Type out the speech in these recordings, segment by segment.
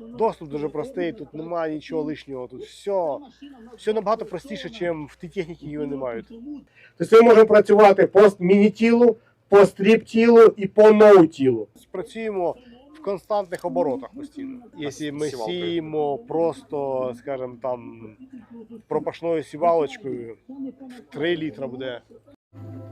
Доступ дуже простий, тут немає нічого лишнього. Тут все, все набагато простіше, ніж в тій техніці, які вони мають. Тобто ми можемо працювати по міні-тілу, по стріп-тілу і по ноу-тілу. Працюємо в константних оборотах постійно. Якщо ми сіємо просто, скажімо, там пропашною сівалочкою, 3 літра буде.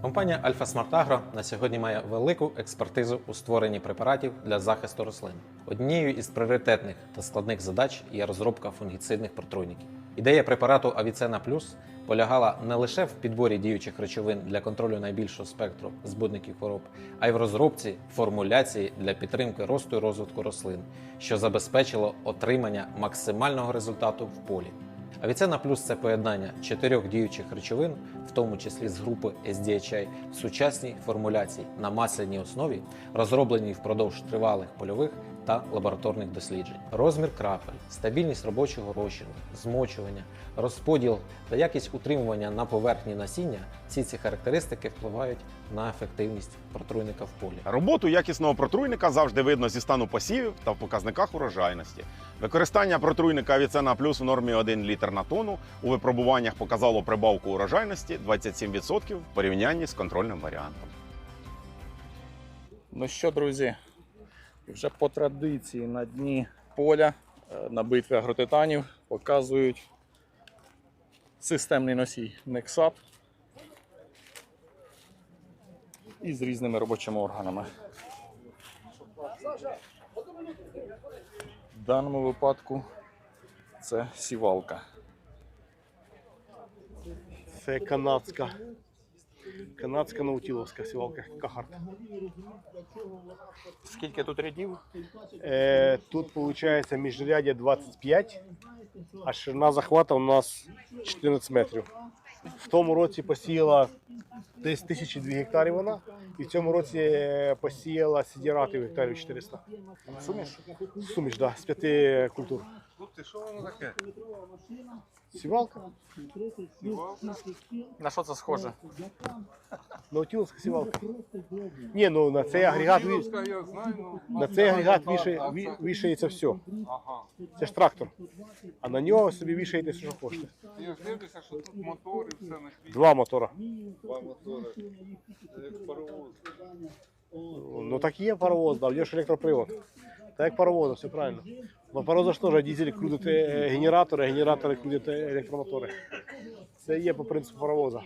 Компанія Smart Agro на сьогодні має велику експертизу у створенні препаратів для захисту рослин. Однією із пріоритетних та складних задач є розробка фунгіцидних протруйників. Ідея препарату Avicena Plus полягала не лише в підборі діючих речовин для контролю найбільшого спектру збудників хвороб, а й в розробці формуляції для підтримки росту і розвитку рослин, що забезпечило отримання максимального результату в полі. Авіцена плюс це поєднання чотирьох діючих речовин, в тому числі з групи SDHI, в сучасній формуляції на масляній основі, розробленій впродовж тривалих польових та лабораторних досліджень. Розмір крапель, стабільність робочого розчину, змочування, розподіл та якість утримування на поверхні насіння всі ці характеристики впливають на ефективність протруйника в полі. Роботу якісного протруйника завжди видно зі стану посівів та в показниках урожайності. Використання протруйника Авіцена Плюс в нормі 1 літр на тонну у випробуваннях показало прибавку урожайності 27% в порівнянні з контрольним варіантом. Ну що, друзі, вже по традиції на дні поля е, на битві агротитанів показують системний носій Nexap із різними робочими органами. В даному випадку це сівалка. Це канадська. Канадська наутіловська сівалка Кахарт. Скільки тут рядів? Е, тут виходить міжрядя 25, а ширина захвата у нас 14 метрів. В тому році посіяла десь 1002 гектарів вона, і в цьому році е, посіяла сідіратів гектарів 400. Суміш? Суміш, да, з п'яти культур. Хлопці, що воно таке? Сівалка? Сівалка? На що це схоже? Наутіловська сівалка. Ні, ну на цей агрегат, ві- Кіловська, я знаю, ну, на цей агрегат вішає, ві- вішається все. Ага. Це ж трактор. А на нього собі вішаєте, що хочете. Я ж дивлюся, що тут мотори, все на світі. Два мотора. Два мотори. Як паровоз. Ну так є паровоз, да, в нього ж електропривод. Так як паровоз, все правильно. Бо паровоза ж теж дизель крутить е, генератори, генератори крутять електромотори. Це є по принципу паровоза.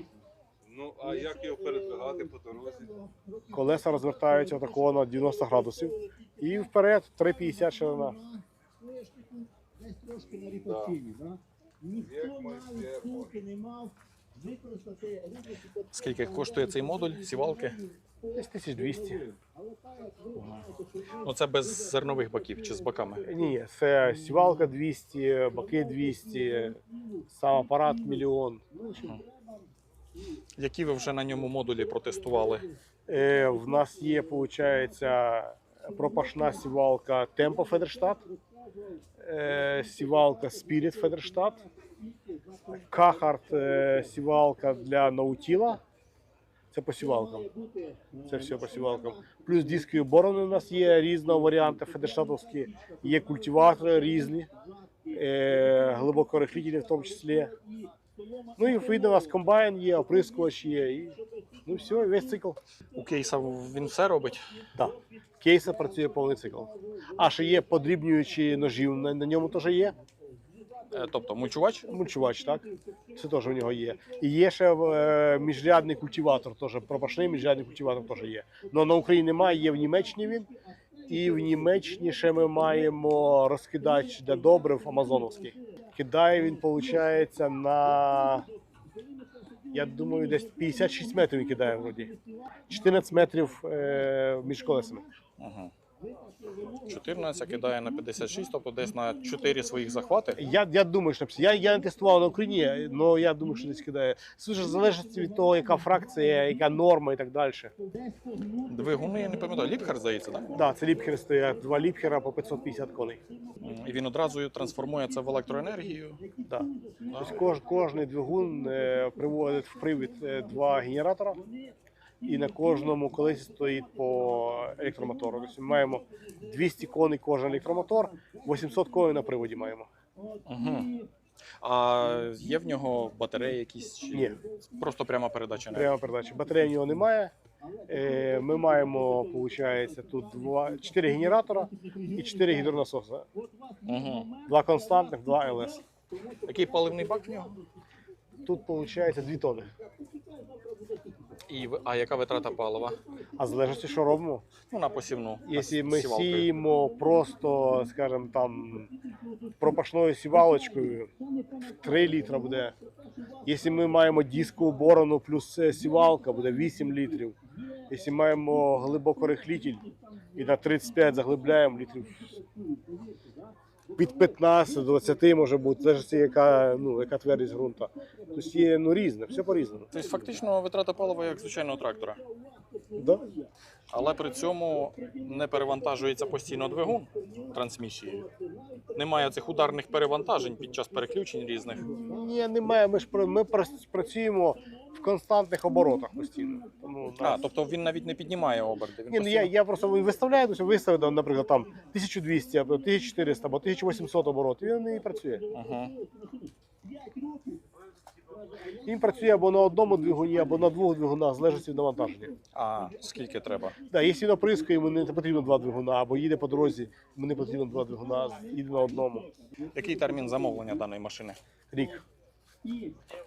Ну, а як його передвигати по дорозі? Колеса розвертаються отакого на 90 градусів. І вперед 3,50 ширина. десь трошки на ріпаційні, да? Ніхто навіть не мав використати Скільки коштує цей модуль сівалки? Десь 1200. Ну це без зернових баків чи з баками. Ні, це сівалка 200, баки 200, сам апарат мільйон. Які ви вже на ньому модулі протестували? Е, в нас є, виходить, пропашна сівалка Темпо Федерштат, е, сівалка Spirit Федерштат, Кахарт е, сівалка для наутіла. Це по сівалкам. Це все по сівалкам. Плюс дискові борони у нас є різного варіанту федерштатовські, є культиватори різні, е, глибокорихлітелі в тому числі. Ну і відповідно у нас комбайн є, оприскувач є. І, ну все, весь цикл. У кейса він все робить. Так. Кейса працює повний цикл. А ще є подрібнюючі ножів, на, на ньому теж є. Е, Тобто мульчувач. Мульчувач, так? Це теж у нього є. І є ще е, міжрядний культиватор, теж пропашний міжрядний культиватор теж є. Ну на Україні немає, є в Німеччині він. І в Німеччині ще ми маємо розкидач для добрив Амазоновський. Кидає він, виходить, на. Я думаю, десь 56 метрів він кидає вроді. 14 метрів е, між колесами. Угу. 14 кидає на 56, тобто десь на 4 своїх захвати. Я, я думаю, що я, я не тестував на Україні, але я думаю, що десь кидає. Слушай, залежить від того, яка фракція, яка норма і так далі. Двигуни, я не пам'ятаю, ліпхер здається, так? Да, це ліпхери стоять, два ліпхера по 550 коней. І він одразу трансформує це в електроенергію. Да. Тобто кож, кожний двигун е, приводить в привід е, два генератора, і на кожному колесі стоїть по електромотору. Тобто ми маємо 200 коней кожен електромотор, 800 коней на приводі маємо. Угу. А є в нього батареї якісь? Чи Ні. Просто пряма передача? Прямо передача. Батареї в нього немає. Е, Ми маємо, виходить, тут два, 4 генератора і 4 гідронасоси. Угу. Два константних, два ЛС. Який паливний бак в нього? Тут виходить 2 тони. І, а яка витрата палива? А залежності, що робимо. Ну, на посівну. Якщо ми сівалкою. сіємо просто, скажімо, там пропашною сівалочкою, 3 літра буде. Якщо ми маємо дискову борону плюс е, сівалка, буде 8 літрів. Якщо маємо глибокорихлітель і на 35 заглибляємо літрів під 15-20 може бути, залежить, яка, ну, яка твердість ґрунта. Тобто є ну, різне, все по-різному. Тобто фактично витрата палива як звичайного трактора. Да? Але при цьому не перевантажується постійно двигун трансмісією. Немає цих ударних перевантажень під час переключень різних. Ні, немає. Ми ж ми працюємо в константних оборотах постійно. Тому А, нас- тобто він навіть не піднімає оберти. Він Ні, ну я, постійно- я просто виставляю, тобто виставив, там, наприклад, там 1200 або 1400 або 1800 оборотів, він не працює. Ага. Він працює або на одному двигуні, або на двох двигунах, залежить від навантаження. А скільки треба? Да, якщо він оприскує, йому не потрібно два двигуна, або їде по дорозі, йому не потрібно два двигуна, їде на одному. Який термін замовлення даної машини? Рік.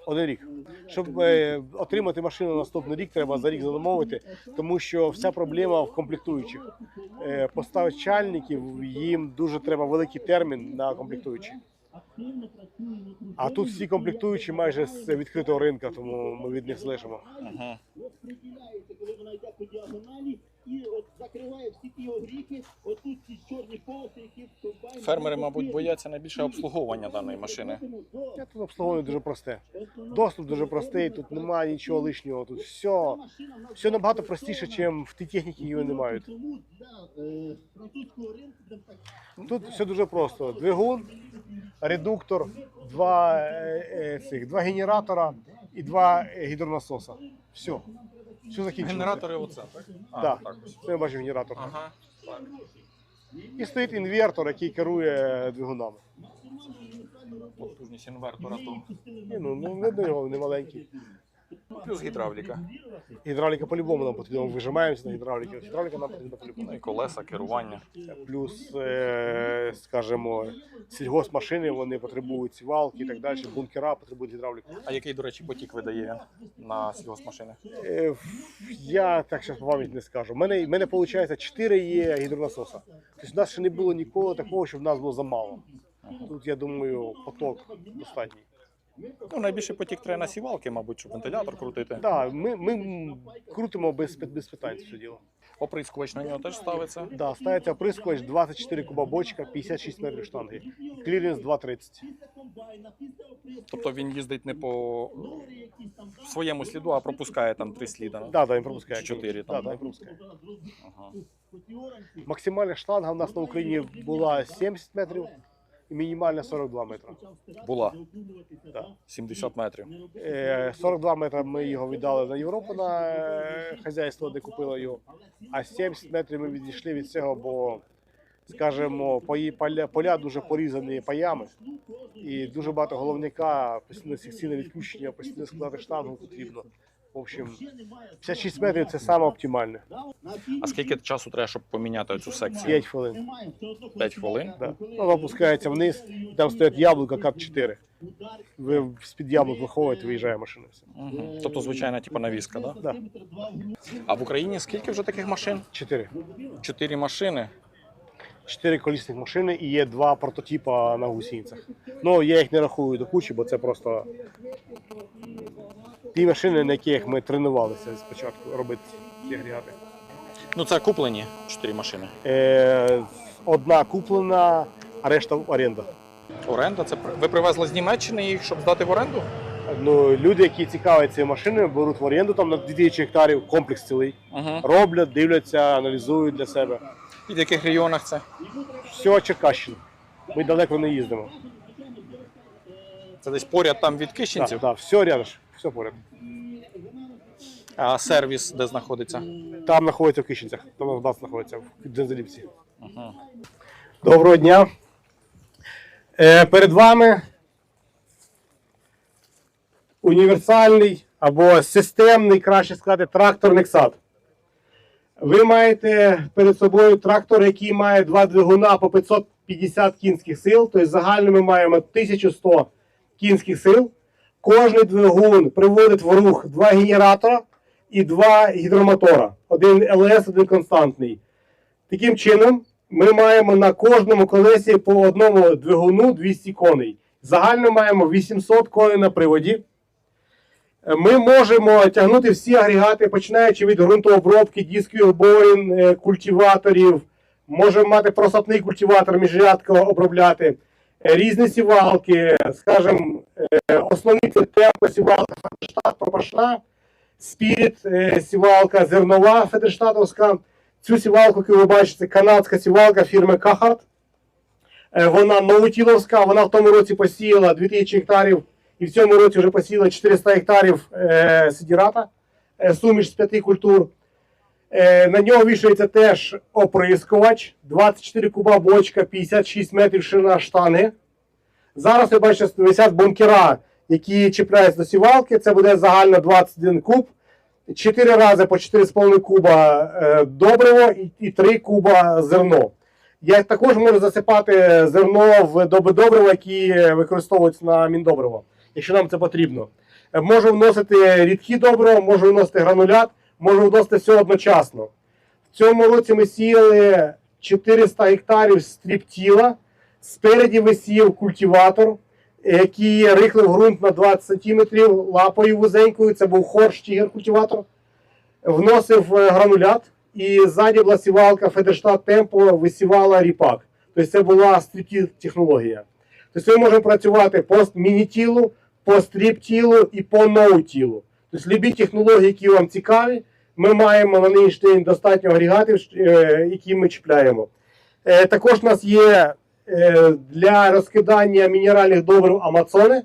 Один рік. Щоб е, отримати машину на наступний рік, треба за рік замовити, тому що вся проблема в комплектуючих. Е, постачальників їм дуже треба великий термін на комплектуючі. А тут всі комплектуючі майже з відкритого ринку, тому ми від них залежимо. Ага. розподіляється, коли вона йде по діагоналі, і от закриває всі ті огріхи, отут ці чорні полоси, які комбайн- Фермери, мабуть, бояться найбільше обслуговування даної машини. Я тут обслуговування дуже просте. Доступ дуже простий, тут немає нічого лишнього. Тут все, все набагато простіше, ніж в тій техніці, які вони мають. Е, Тут все дуже просто. Двигун, редуктор, два, е, е, цих, два генератора і два е, гідронасоса. Все. Все закінчилося. Генератори оце, так? А, Да. так. Це я бачу генератор. Ага. І стоїть інвертор, який керує двигунами. Потужність інвертора то. Ні, ну, ну видно його, не маленький. Плюс гідравліка. Гідравліка по-любому нам потрібно. Вижимаємося на гідравліки. Гідравліка нам потрібна по-любому. Ну і колеса, керування. Плюс, е, скажімо, сільгоспмашини вони потребують сівалки і так далі. Бункера потребують гідравліку. А який, до речі, потік видає він на сільгоспмашини? Е, Я так зараз по пам'яті не скажу. У мене, в мене виходить 4 є гідронасоса. Тобто у нас ще не було ніколи такого, щоб в нас було замало. Тут, я думаю, поток достатній. Ну, найбільший потік треба на сівалки, мабуть, щоб вентилятор крутити. Так, ми, ми крутимо без, без питань все діло. Оприскувач на нього теж ставиться. Да, ставиться оприскувач 24 куба бочка, 56 метрів штанги. Кліренс 2,30. Тобто він їздить не по своєму сліду, а пропускає там три сліда. Да, да, він пропускає. Чи чотири там, да, да? він пропускає. Ага. Максимальна штанга в нас на Україні була 70 метрів і мінімальна 42 метри. Була Да. 70 метрів. Е, 42 метри ми його віддали на Європу на е, хазяйство, де купили його. А 70 метрів ми відійшли від цього, бо, скажімо, пої- поля, поля дуже порізані паями. І дуже багато головника, постійно секційне відключення, постійно складати штангу потрібно. В общем, 56 метрів це саме оптимальне. А скільки часу треба, щоб поміняти цю секцію? 5 хвилин. 5 хвилин. Да. Воно опускається вниз, там стоять яблука кат 4. Ви з-під яблук виходите, виїжджає машина. Угу. Тобто звичайна типу навіска, да? Да. А в Україні скільки вже таких машин? 4. Чотири машини. Чотири колісних машини і є два прототипа на гусінцях. Ну, я їх не рахую до кучі, бо це просто ті машини, на яких ми тренувалися спочатку робити ці агрегати. Ну це куплені чотири машини. Е, одна куплена, а решта оренда. Оренда це ви привезли з Німеччини їх, щоб здати в оренду? Ну, люди, які цікавляться цією машиною, беруть в оренду там на 2000 гектарів комплекс цілий. Угу. Роблять, дивляться, аналізують для себе. І в яких регіонах це? Все Черкащина. Ми далеко не їздимо. Це десь поряд там від Так, Кищенців. так, все рядом, все поряд. А сервіс де знаходиться? Там знаходиться в Кищенцях, там у нас знаходиться в Дзензеліпсі. Доброго дня. Е, перед вами універсальний або системний, краще сказати, трактор Nexat. Ви маєте перед собою трактор, який має два двигуна по 550 кінських сил. Тобто загально ми маємо 1100 кінських сил. Кожний двигун приводить в рух два генератора і два гідромотора. Один ЛС, один константний. Таким чином, ми маємо на кожному колесі по одному двигуну 200 коней. Загально маємо 800 коней на приводі. Ми можемо тягнути всі агрегати, починаючи від ґрунтообробки, дискових боїн, е, культиваторів. Можемо мати просапний культиватор, міжрядко обробляти, різні сівалки, скажімо, е, основні це темпо сівалка, штат пропашна, спіріт, е, сівалка зернова федерштатовська. Цю сівалку, яку ви бачите, канадська сівалка фірми Кахарт. Е, Вона новотіловська, вона в тому році посіяла 2000 гектарів і в цьому році вже посіяла 400 гектарів сидірата, суміш з п'яти культур. Е, на нього вішається теж оприскувач, 24 куба бочка, 56 метрів ширина штанги. Зараз ви бачите, висять бункера, які чіпляються до сівалки. Це буде загально 21 куб. 4 рази по 4,5 куба е, добриво і, і 3 куба зерно. Я також можу засипати зерно в добрива, які використовуються на міндобриво, якщо нам це потрібно. Е, Можу вносити рідкі добрива, можу вносити гранулят, можу вносити все одночасно. В цьому році ми сіяли 400 гектарів стріптіла. Спереді висів культиватор, який рихлив ґрунт на 20 см лапою вузенькою. Це був хорш тігер культиватор. Вносив е, гранулят, і ззаді була сівалка Федерштат Темпо висівала ріпак. Тобто це була стріптіл технологія. Тобто ми можемо працювати по міні-тілу, по стріп-тілу і по ноу-тілу. Тобто любі технології, які вам цікаві, ми маємо на нинішній день достатньо агрегатів, е, які ми чіпляємо. Е, Також у нас є е, для розкидання мінеральних добрив Амазони.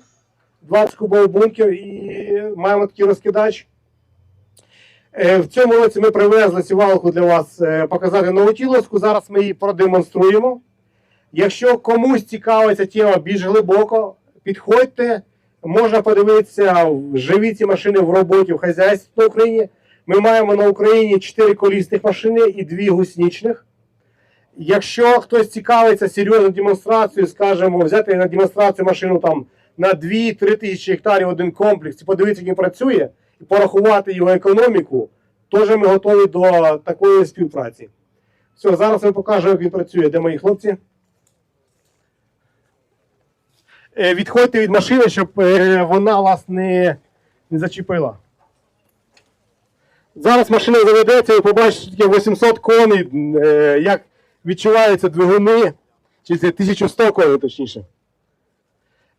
20 кубовий бункер і маємо такий розкидач. В цьому році ми привезли сівалку для вас показати новотіловську. Зараз ми її продемонструємо. Якщо комусь цікава ця тема більш глибоко, підходьте. Можна подивитися в живі ці машини в роботі в хазяйстві на Україні. Ми маємо на Україні 4 колісних машини і 2 гуснічних. Якщо хтось цікавиться серйозною демонстрацією, скажімо, взяти на демонстрацію машину там на 2-3 тисячі гектарів один комплекс і подивитися, як він працює, і порахувати його економіку, теж ми готові до такої співпраці. Все, зараз я покажу, як він працює. Де мої хлопці? Е, Відходьте від машини, щоб е, вона вас не, не зачепила. Зараз машина заведеться, ви побачите таке 800 коней, е, як відчуваються двигуни, чи це 1100 коней, точніше.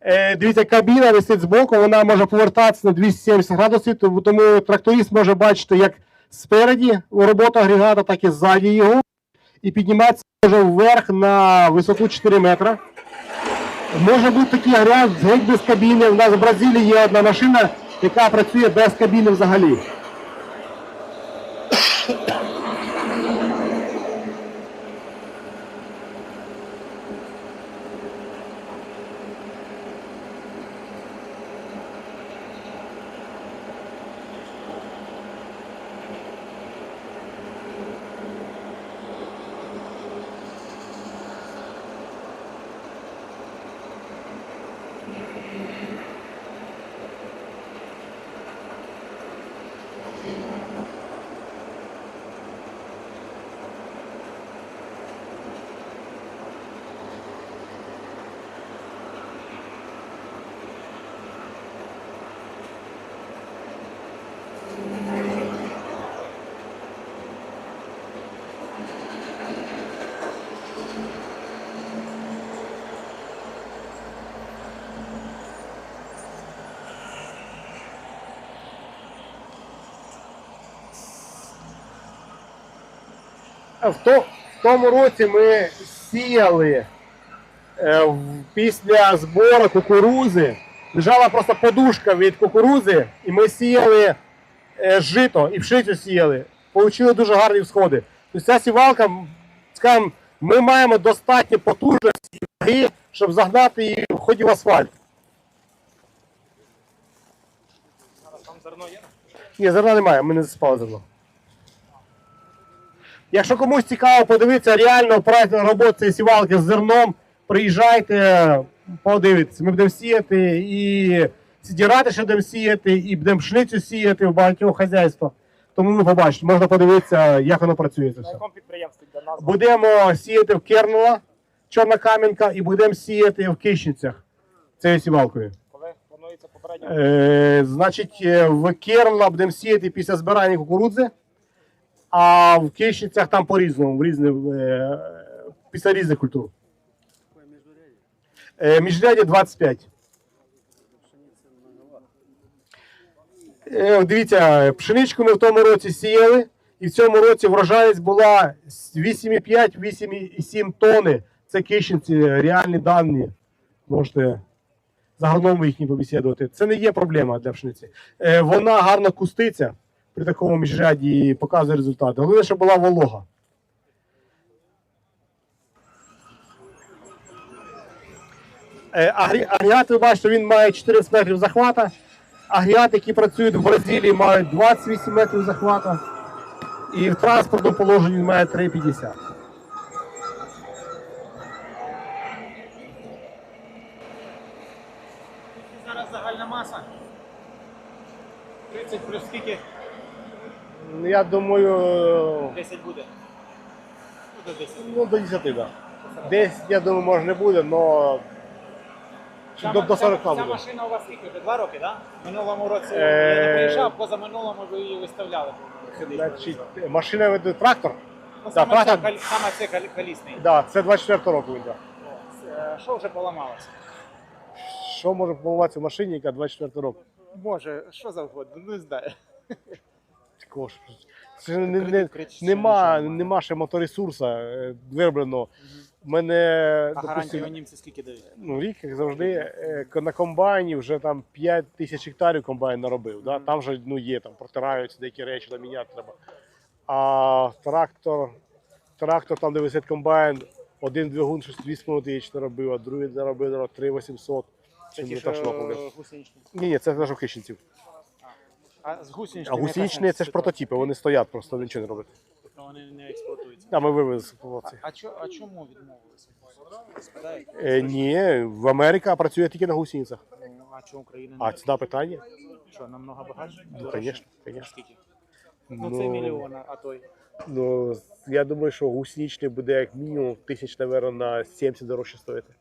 Е, дивіться, кабіна висить збоку, вона може повертатися на 270 градусів, тому тракторист може бачити як спереді роботу агрегата, так і ззаді його. І підніматися може вверх на висоту 4 метри. Може бути такий агрегат геть без кабіни. У нас в Бразилії є одна машина, яка працює без кабіни взагалі. В, то, в тому році ми сіяли е, після збору кукурузи. Лежала просто подушка від кукурузи, і ми сіяли е, жито і пшеницю сіяли. Получили дуже гарні всходи. Тобто ця сівалка, скажімо, ми маємо достатньо потужності щоб загнати її в ході в асфальт. Там зерно є? Ні, зерна немає, ми не заспали зерно. Якщо комусь цікаво подивитися реально практику роботи цієї сівалки з зерном, приїжджайте, подивіться. Ми будемо сіяти і сідірати ще будемо сіяти, і будемо пшеницю сіяти в багатьох хазяйствах. Тому ми побачите, можна подивитися, як воно працює це На все. якому підприємстві для нас? Будемо сіяти в Кернула, Чорна Кам'янка, і будемо сіяти в Кищницях цією сівалкою. Коли планується попередньо? Е, значить, е, в Кернла будемо сіяти після збирання кукурудзи, а в Кищницях там по-різному, в різні, е, після різних культур. Е, міжрядя 25. Е, дивіться, пшеничку ми в тому році сіяли, і в цьому році врожайність була 8,5-8,7 тонни. Це кищенці, реальні дані. Можете з агрономом їхні побесідувати. Це не є проблема для пшениці. Вона гарно куститься при такому міжряді показує результати. Головне, щоб була волога. Е, агрегат, ви бачите, він має 14 метрів захвата. Агрегати, які працюють в Бразилії, мають 28 метрів захвата. І в транспортному положенні він має 3,50. Зараз загальна маса. 30 плюс скільки? Я думаю, 10 буде. Ну, до 10. ну до 10, так. Да. Десь, я думаю, може не буде, але Ця, до, до 40 ця, ця буде. машина у вас скільки? Вже 2 роки, так? Да? Минулому році Е, я не приїжджав, позаминулому ви її виставляли. Значить, машина веде трактор. Ну, да, саме, це, трактор. кал- саме це кал- колісний. Да, це 24 року він. Да. Е, Що вже поламалося? Що може поламатися в машині, яка 24 року? Може, що завгодно, не знаю. Такого ж- Це ж не, не, нема, нема ще моторесурсу е, виробленого. У мене, А допустим, гарантію німці скільки дають? ну, рік, як завжди, е, к- на комбайні вже там 5 тисяч гектарів комбайн наробив. Да? Там вже ну, є, там протираються деякі речі, там міняти треба. А трактор, трактор там, де висить комбайн, один двигун щось 2,5 тисяч наробив, а другий наробив 3 800. Це Це ті, не що так шляхом. гусеничні. Ні, ні, це теж кишенців. А з А гусеничними гусеничні це ж прототипи, вони стоять, просто нічого не роблять. Вони не експлуатуються. А ми вивезли хлопці. А, чо, а чому відмовилися? Е, ні, в Америка працює тільки на гусеницях. Ну, А чому Україна А ціна питання? Що, намного багатше? Ну, звісно, звісно. Скільки? Ну, це мільйон, а той. Ну, я думаю, що гусеничний буде як мінімум тисяч, мабуть, на 70 дорожче стоїти.